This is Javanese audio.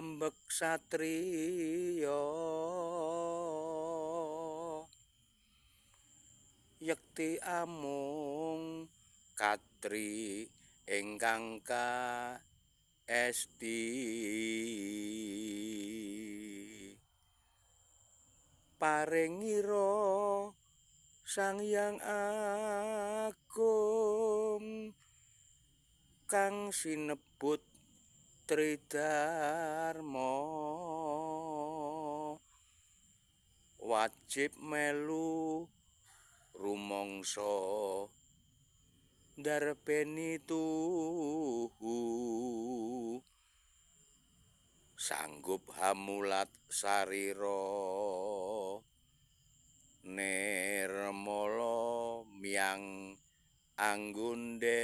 ambek satriya. Yekti amung katri ingkang ka esti paringira sang yang agung kang sinebut tridharma wajib melu rumangsa. Ndarbeni tuhu. Sanggup hamulat sarira. Nirmala miyang anggonde